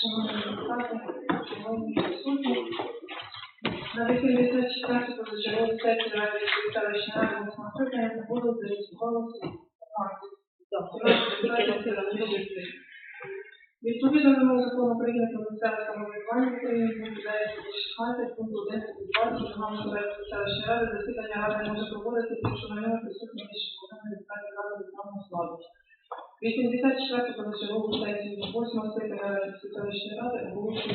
Шановні депутати, шановні присутні, на 84 позачергову сесію Ради селищної ради восьмого скликання було зареєструвалося 15. Відповідно до закону України про місцеве самоврядування в Україні відповідається 16 пункту 1 статті 20 Державної ради селищної ради засідання ради може проводити, якщо на ньому присутні більше половини депутатів ради державного складу. 84 позачергову сесію 8 скликання селищної ради оголошую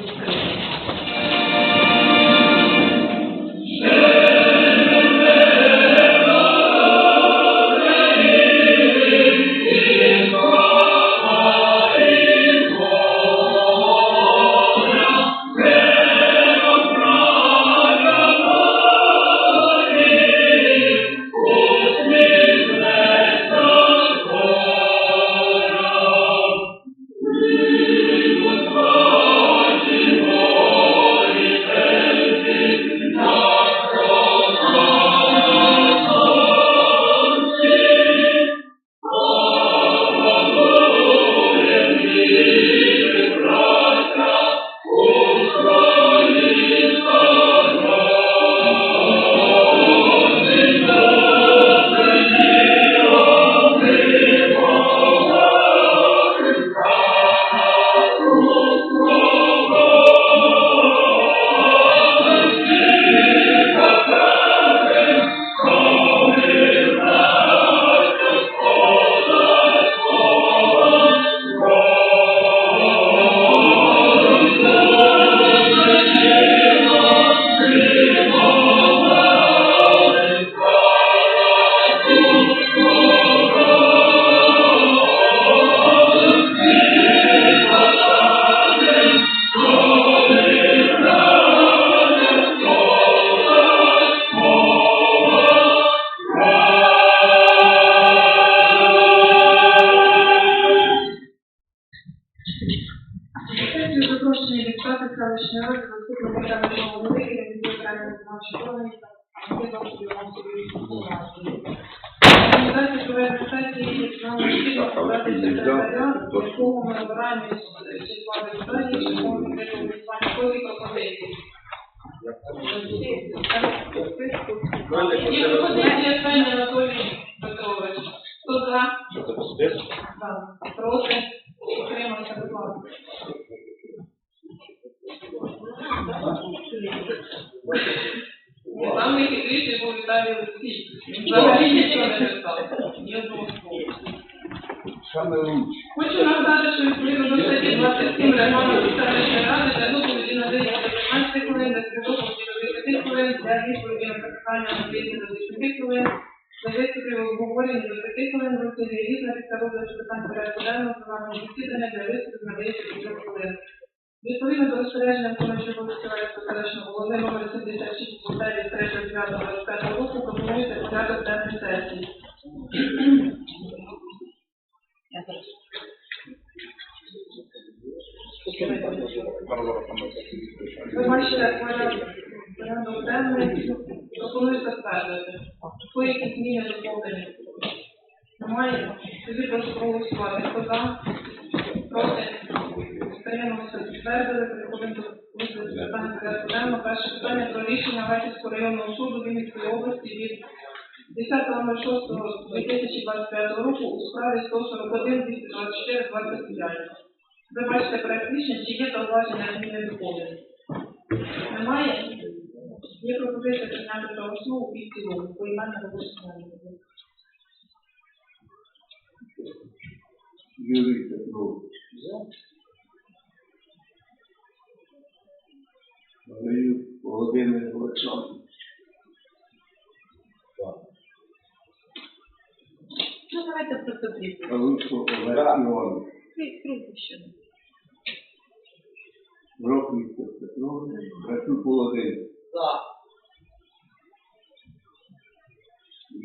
депутати селищної ради, голови і адміністративної виконавчої органів та відомстві Організації проведення сесії нам необхідно подати секретаря, з якого ми обираємо із числа депутатів, шляхом відкритого пропозиції. Є пропозиція Фені Анатолій Петрович. Хто за? За. Проти? Утримався, будь ласка. Ні, Там найхитріший був Віталій Олексій. Він взагалі нічого не писав. Ні одного слова. Саме лучше. Хочу нагадати, що відповідно до статті 27 регламенту селищної ради для доповіді надається 15 хвилин, для співдоповіді до 10 хвилин, для відповіді на запитання надається до 10 хвилин, для виступів обговорення до 5 хвилин, розділі різна після розгляду питань порядку денного пленарного засідання для виступів надається 5 хвилин. Відповідно до розпорядження виконуючого обов'язку селищного голови номер 76 9 3 9 25 року пропонується порядок денний сесії. Ви бачите, порядок денний пропонується ствердити. Хто зміни доповнені? Немає? Тоді прошу проголосувати. Хто за? Проти? Утрималися, підтвердили, переходимо до розгляду питання порядку денного. Перше питання про рішення Гатівського районного суду Вінницької області від 10.06.2025 року у справі 141 224 25. Ви бачите проект рішення, чи є зауваження зміни доповнення? Немає? Є пропозиція прийняти за основу і в цілому, поіменне голосування. Юрій Петрович. Говорю, Володимир Олександрович. Ну, давайте просто прізвище. Калушко Олег Іванович. Прізвище. Роквіця Петрович. Грачук Володимир.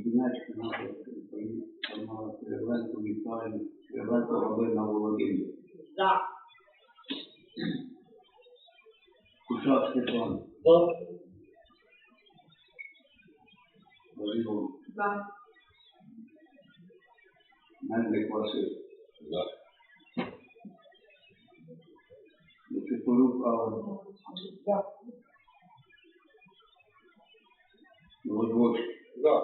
Дінечка наша Тамара Кириленко Віталій. Кириленко Галина Володимир. За. Кушак Степан. Well, Very good. Bye. And requested. Yeah. Mr. Swarup, uh, Those votes. Yeah.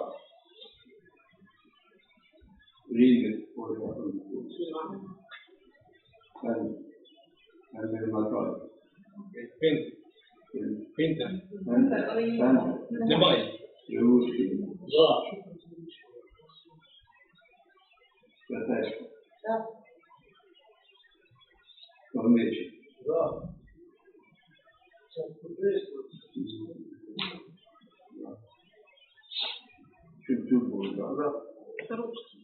Read what happened. And, and then my thought. Okay. Немає. Ілушкін. За. Статешко. Корничий. За. Чубчук Богдан. Старушки.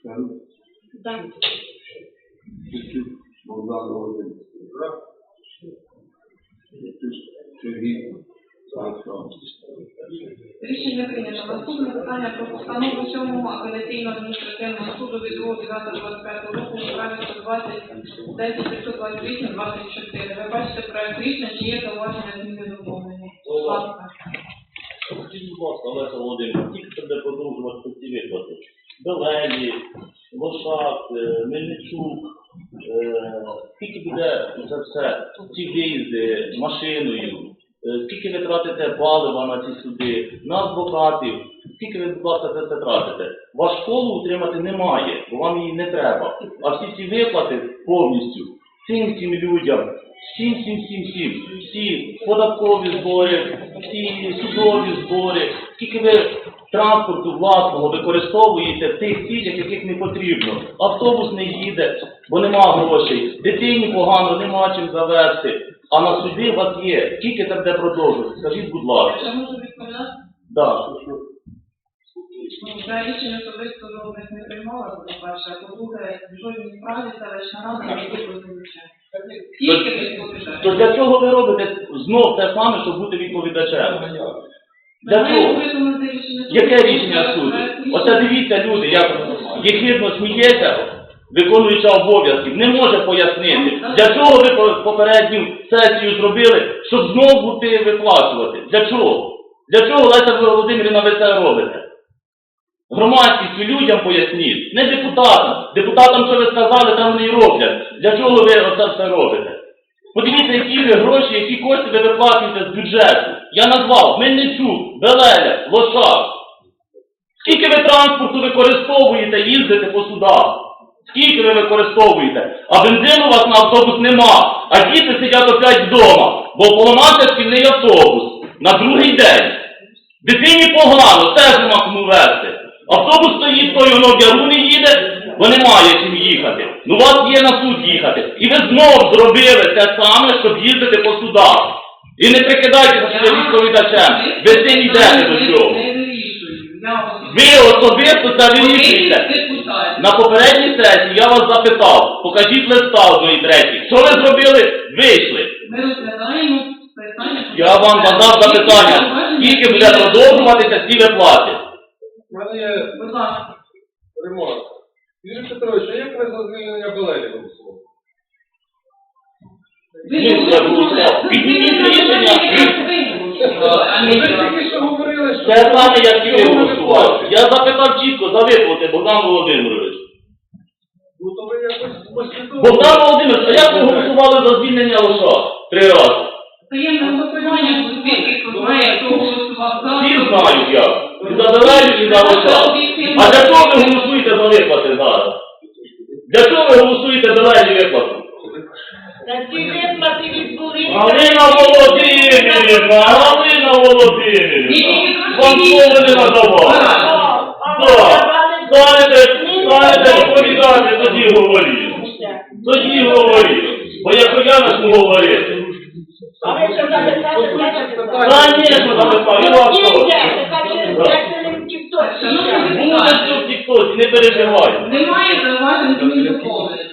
Старук. За. Чубчук Богдан Володимир. Сергій. Олександр. Рішення прийнято. Наступне питання про постанову сьомого апеляційного адміністративного суду від 2.9.25 року номер 120 10 528 24. Ви бачите проект рішення, чи є зауваження зміни доповнення? Скажіть, будь ласка, Олеся Володимирівна, тільки буде продовжувати ці виплати. Белелі, Лошак, е, Мельничук, е, скільки буде це все, ці виїзди машиною, е, скільки ви тратите палива на ці суди, на адвокатів, скільки ви, будь ласка, за це тратите. Ваш школу утримати немає, бо вам її не треба. А всі ці виплати повністю. Цим всім людям, всім, всім, всім, всім, всі податкові збори, всі судові збори, скільки ви транспорту власного використовуєте тих цілях, яких не потрібно. Автобус не їде, бо нема грошей, дитині погано, нема чим завести. А на суді у вас є. Скільки це буде продовжувати? Скажіть, будь ласка. Якщо можу відповідати, Да. ну, це рішення особисто жодних не приймала, по-перше, а по-друге, в жодній справі селищна рада не позивачем. Тільки відповідає. То для чого ви робите знов те саме, щоб бути відповідачем? Для чого? Яке рішення суду? Оце дивіться, люди, як єхидно сміється, виконуюча обов'язків, не може пояснити, для чого ви попередню сесію зробили, щоб знову бути виплачувати. Для чого? Для чого, Леся Володимирівна, ви це робите? Громадськістю людям поясніть, не депутатам. Депутатам, що ви сказали, там вони і роблять. Для чого ви оце все робите? Подивіться, які гроші, які кошти ви виплачуєте з бюджету. Я назвав Мельничук, Белеля, Лошак. Скільки ви транспорту використовуєте, їздите по судах? Скільки ви використовуєте? А бензину у вас на автобус нема, а діти сидять опять вдома, бо поламався шкільний автобус на другий день. Дитині погано, теж нема кому везти. Автобус стоїть, той воно в яру не їде, бо немає чим їхати. Ну у вас є на суд їхати. І ви знов зробили те саме, щоб їздити по судах. І не прикидайтеся себе відповідачем. Ви цим йдете до цього. Ви особисто це вирішуєте. На попередній сесії я вас запитав, покажіть листа одної третій. Що ви зробили? Вийшли. Ми розглядаємо питання. Я вам задав запитання, скільки буде продовжуватися ці виплати. У мене є ремарка. Юрій Петрович, а як ви за звільнення Белелі голосували? Ви я голосував. Підніміть Ви не тільки що говорили, що... Те саме, як і ви голосували. Я запитав чітко за виплати, Богдан Володимирович. Ну то ви якось послідовно... Богдан Володимирович, а як ви голосували за звільнення Лоша? Три рази. Таємне голосування, звідки хто знає, хто голосував за. Всі знають як. І за Белелю, і за Лоша. А для чого ви голосуєте за виплати зараз? Для чого ви голосуєте за Белелі виплати? Та. Галина Володимирівна, Галина Володимирівна, вам слово не надавав. Так, станете, станете відповідати, тоді говоріть. Тоді говоріть. Бо якщо я почну говорити, А ви що записав, я вас прошу. Буде все в тіктоці, не переживайте. Немає зауважень змін доповнення.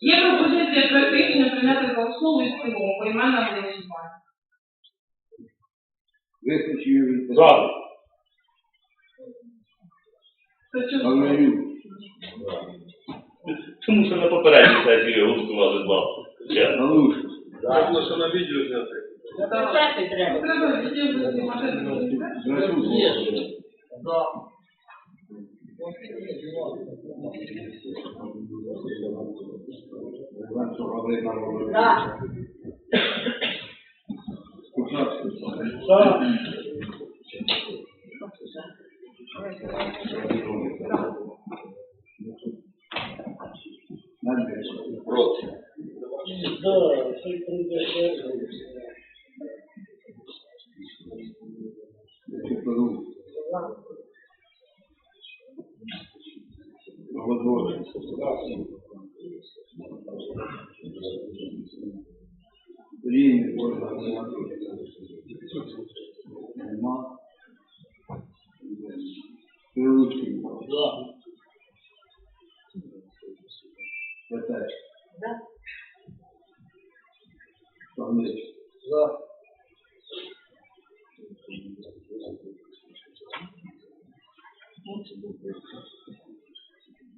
Є пропозиція практично прийняти за основу і в цілому, поіменне голосування. Виключи Юрій Петрович. Зразу. Хто чого? Павлюк. Що на попередній сесії голосували два. Чесно. Галушко. Треба, що на відео зняти. Треба Галина За. Володимирівна.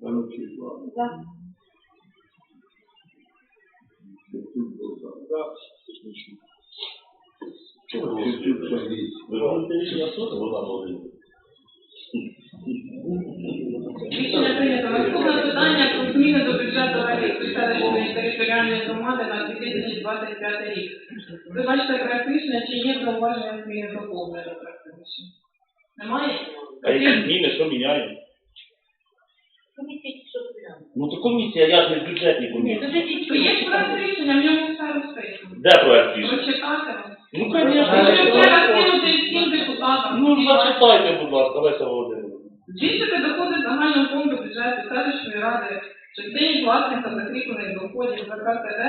Voilà. 2025 рік. Ви бачите рішення, чи є зауваження зміни доповнення до проекту? Немає? А які зміни, що міняємо? Що прямо. Ну то комісія, я ж не в бюджетній Ні, комісії. то є проект рішення, в ньому все розписано. Де проект рішення? Прочитати. Ну, звісно. всім депутатам. Ну, зачитайте, будь ласка, Леся Володимирівна. Збільшити доходи загального фонду бюджету селищної ради в власника закріплених доходів КПД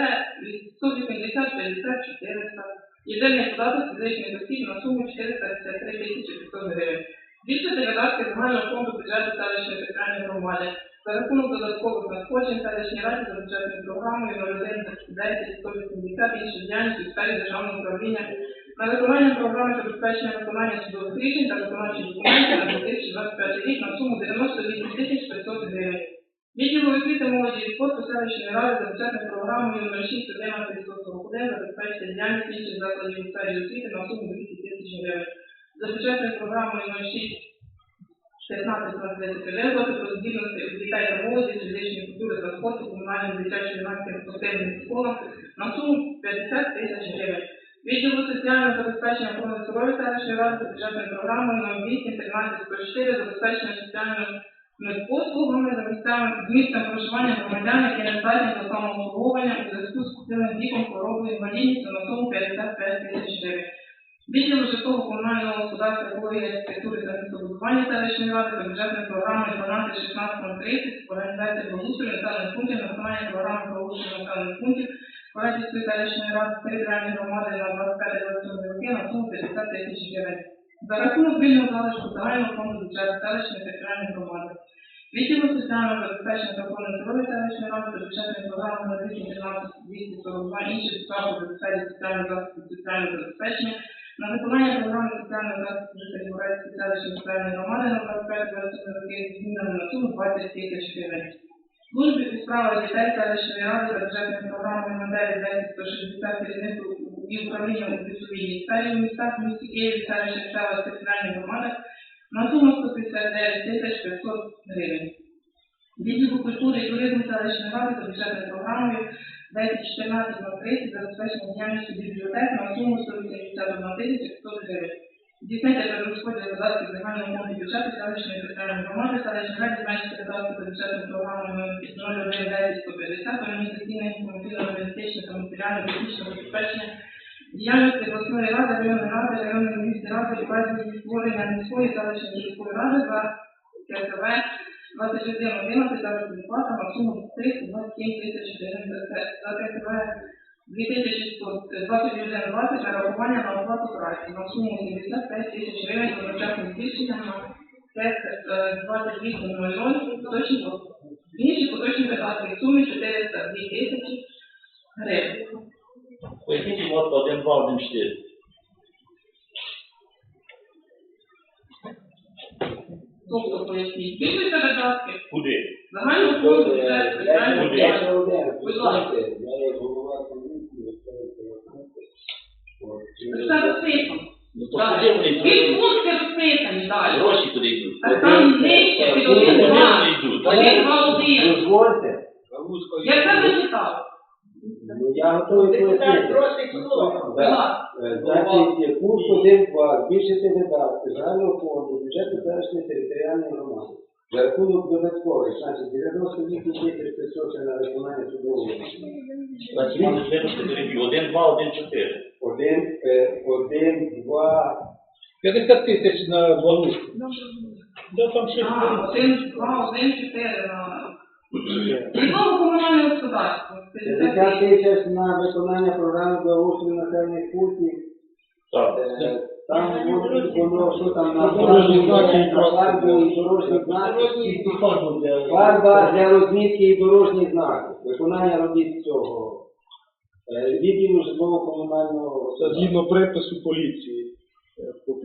від 180 50 400. Єдиний податок фізичних осіб на суму 453 тисячі 500 гривень. Збільшити видатки загального фонду бюджету селищної територіальної громади за рахунок додаткових надходжень селищній раді за бюджетною програмою 0110 180 інших діяльності у сфері державного управління на виконання програми забезпечення виконання судових рішень та виконавчих документів на 2025 рік на суму 98 тисяч 500 гривень. Відділу освіти молоді і спорту селищної ради за бюджетною програмою номер 6 11 141 забезпечити діяльність інших закладів у сфері освіти на суму 200 тисяч гривень. За бюджетною програмою номер 6 16 на 31 роки про здібності дітей та молоді фізичної культури та спорту комунальним дитячим юнацьким спортивним школам на суму 50 тисяч гривень. Відділу соціального забезпечення охорони здоров'я селищної ради за бюджетною програмою номер 8 13 104 забезпечення соціальними послугами за місцевим з місцем проживання громадян, які не здатні до самообслуговування у зв'язку з купівним віком, хворобою, інвалідністю на суму 55 тисяч гривень. Відділу житлово-комунального господарства, екології, архітектури та містобудування селищної ради за бюджетною програмою 12 16 30 організація благоустрою населених пунктів на виконання програми благоустрою населених пунктів Радівської селищної ради територіальної громади на 25 роки на суму 50 тисяч гривень. За рахунок вільного залишку загального фонду бюджету селищної територіальної громади. Відділу соціального забезпечення та охорони здоров'я селищної ради за бюджетною програмою на 2013 242 інші справи за сфері соціального захисту соціального забезпечення на виконання програми соціального захисту жителів Горецької селищної територіальної громади на 25 роки змінами на суму 20 тисяч гривень. Службі у справах дітей селищної ради за бюджетною програмою на 9 10 160 керівництво і управління у бюджетній сфері у містах в місті Києві, селищних селах територіальних громадах на суму 159 тисяч 500 гривень. Відділу культури і туризму селищної ради за бюджетною програмою 1014 на 30 забезпечення діяльності бібліотек на суму 181 тисяча 500 гривень. Здійснити перерозподіл видатків загального фонду бюджету селищної територіальної громади, селищної ради зменшити видатки за бюджетною програмою 0110 150 організаційне, інформаційно-аналітичне та матеріально-технічне забезпечення діяльності обласної ради, районної ради, районної міської ради, у разі створення міської селищної міської ради за КСВ 2111 заробітна плата на суму 327 тисяч гривень за. За КСВ 2120 нарахування на оплату праці на суму 75 тисяч гривень з одночасним збільшенням на ТЕК 2800 поточні інші поточні видатки в сумі 402 тисячі гривень. Поясніть, будь ласка, 1, 2, 1, 4. Тобто поясніть, збільшуйте видатки Куди? загального фонду бюджету, спеціального Куди? фонду. Будь ласка. Це розписано. Ну куди йдуть? пункти розписані далі. Гроші куди йдуть? Так там нижче під один Куди два. Один два один. Дозвольте, Я це зачитав. Ну, я готовий пояснити. Да. Е, Значить, пункт 1.2. Збільшити видатки загального фонду бюджету селищної територіальної громади. За рахунок додаткових, значить, 98 тисяч 500 на виконання судового рішення. Один, два, один, чотири. Один, е, один, два, 50 тисяч на балу. Да, там щось А, один, два, один, чотири. Житлово комунальне господарство. 50 тисяч на виконання програми благоустрою населених пунктів. Так. Е, Там воно, що там на Дорожні знаки і на фарбу і дорожні знаки. Для... Фарба для розмітки і дорожні знаки. Виконання робіт цього. Е, Відділу житлово-комунального. Це згідно припису поліції.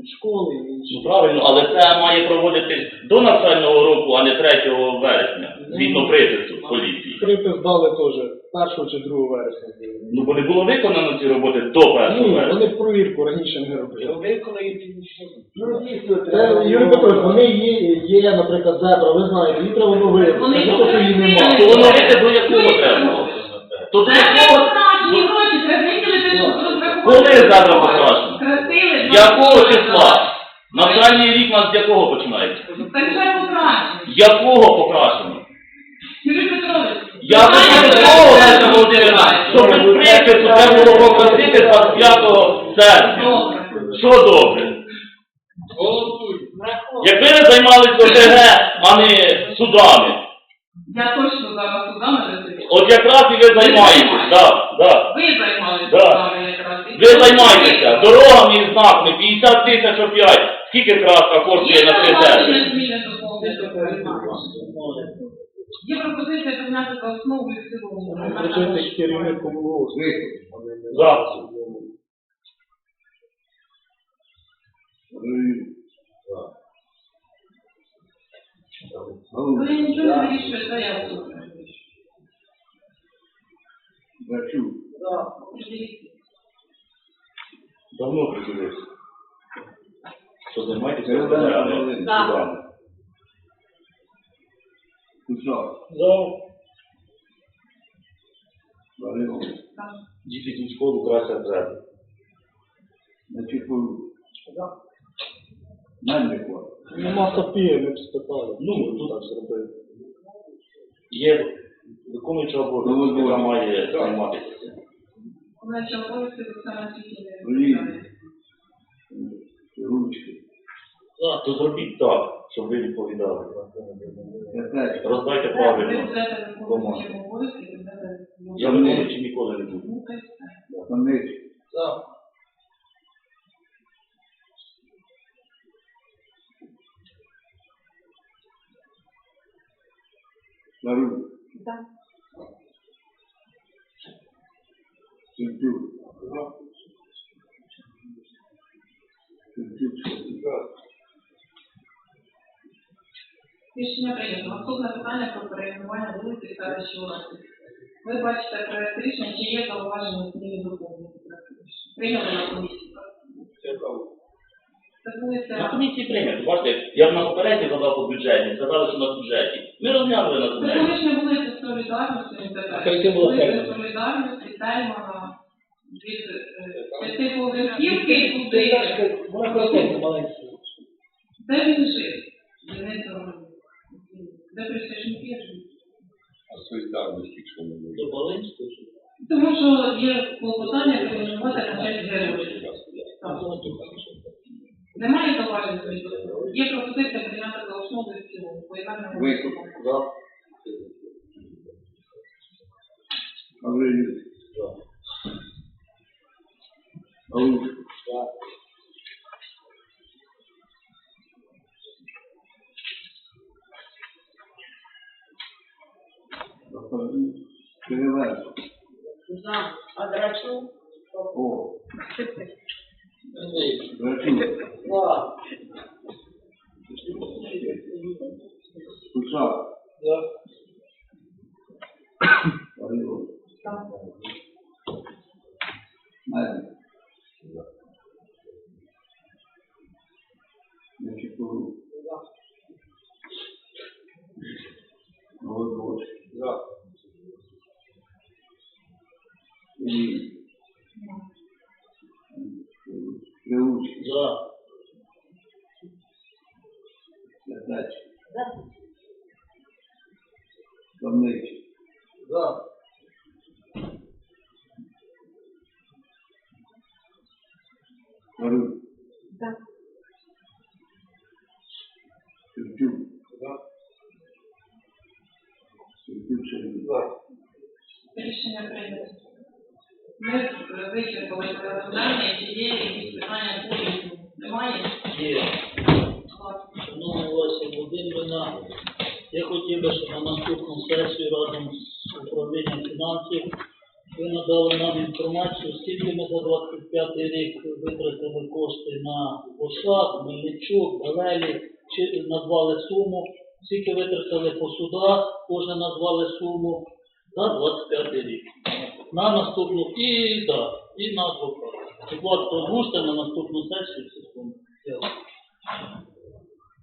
Е, школи і Ну правильно, але це має проводитись до навчального року, а не 3 вересня, згідно припису поліції. Припис дали теж 1 чи 2 вересня. Ну бо не було виконано ці роботи до 1 Ні, вересня. вони провірку раніше не робили. Ну, Це. Юрій Петрович, вони є, є, наприклад, зебра, ви знаєте, її треба новити. Вони Не то, що її немає. То воно вийде до якого треба? То до якого? Коли завтра покращено? Красиве. Якого числа? Навчальний рік у нас з якого починається? Так вже покращено. Якого покращено? Юрій Петрович. Я хочу до того, Леся Володимирівна, що без припису це було попросити 25 серпня. Що добре? Голосуй. Якби ви займалися ОТГ, а не судами, Я точно зараз судами розумію. от якраз і ви займаєтесь, да, да. Ви займалися Да. судами якраз. Ви займаєтеся дорогами і знаками, 50 тисяч опять. Скільки краска коштує на три сервіси? Є пропозиція прийняти за основу і в цілому. Керівником ВОЗ. Ви нічого не вирішуєте, я буду. Бачу. Давно приділився. Що займаєтеся а да, да. судами. Кусак. Валерій. Діти в школу красять зелену. Значить, Мельникова. Нема копії, ми б спитали. Ну, тут так зробили. Є виконуюча обов'язок, яка має займатися. Значить, обов'язки Блін. світлі. Ручки. То зробіть так, щоб ви відповідали. Роздайте правильно. обов'язки. Я виконуючи ніколи не буду. Ну, та й все. Панич. За. Лару. Так. Сентюк. Сентюк. Рішення прийнято. Наступне питання про перейменування вулиці селища Олеси. Ви бачите проект рішення, чи є зауваження зміни доповнення. Прийняли на комісії. На комісії прийнято. Бачите, я на попередній задав по бюджеті, сказали, що на бюджеті. Ми розглянули на бюджеті. вулиця Солідарності, не А перед тим була Вулиця Тельмана. Солідарності, Тельмана, від е, п'ятиповерхівки і туди. Вона простенька, маленька. Де він жив? Де присяжники солідарність, якщо буде. До Волинської. чи? Тому що є клопотання перейменувати на честь героїв. Немає зауважень? Є пропозиція прийняти за основу і в цілому. Поєднання Викуп. Валерій. Галушко. Переверш. За. А Драчу? О. Драчук. За. Кусак. За. Дальше. Да. Со мной еще. Да. Марун. Да. Сюртюк. Да. Сюртюк Шарин. Да. Решение принято. Мы вычерпали это задание, сидели и внимание, внимание. Нет. Шановний Олеся Володимирівна, я хотів би, щоб на наступну сесію разом з управлінням фінансів ви надали нам інформацію, скільки ми за 25 рік витратили кошти на Босад, Мельничук, Белелі, чи назвали суму, скільки витратили по судах, кожна назвали суму за 25 рік. На наступну і да, і на адвоката. Будь ласка, на наступну сесію. Дякую.